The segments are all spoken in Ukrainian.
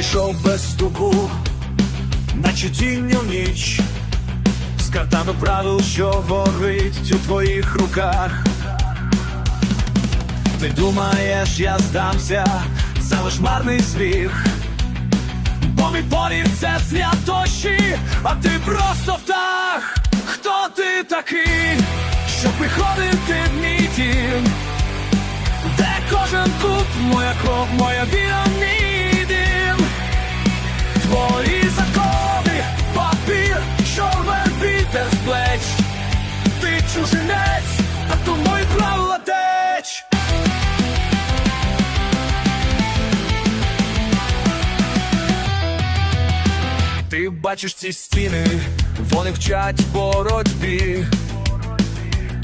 прийшов без стуку, наче тінь у ніч, з картами правил, що горить у твоїх руках. Ти думаєш, я здамся, це лиш марний сміх. Бо мій порів це святощі, а ти просто птах. Хто ти такий, щоб приходити в мій дім? Де кожен кут, моя кров, моя віра, Ти бачиш ці стіни, вони вчать боротьбі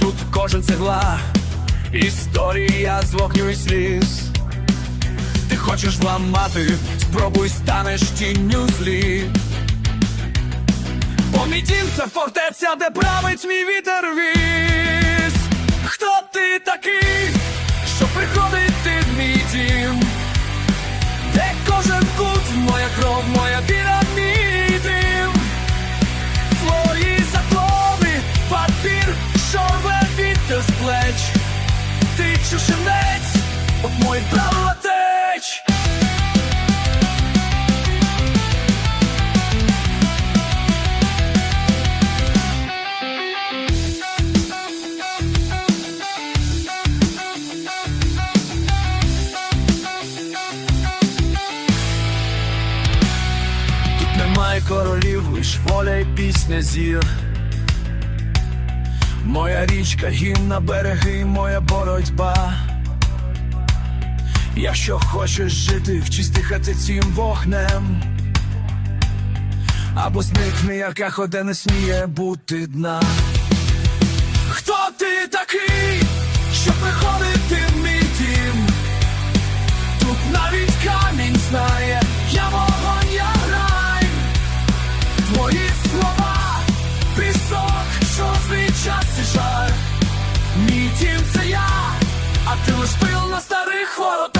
Тут кожен цегла, історія з вогню і сліз. Ти хочеш ламати, спробуй станеш тінню злі. Дім це фортеця, де править мій вітер віз. Хто ти такий, що приходити в мій дім? Де кожен кут, моя кров, моя віра, папір, що рве вітер з плеч Ти чужинець, от мої правила теч Тут немає королів, лиш воля і пісня зір. Моя річка, гімна, на береги, моя боротьба. Якщо хочеш жити, вчись дихати цим вогнем. Або зникни, яка ходе не сміє бути дна. Хто ти такий, що приходити в Мій це я, а ти лиш пил на старих воротах.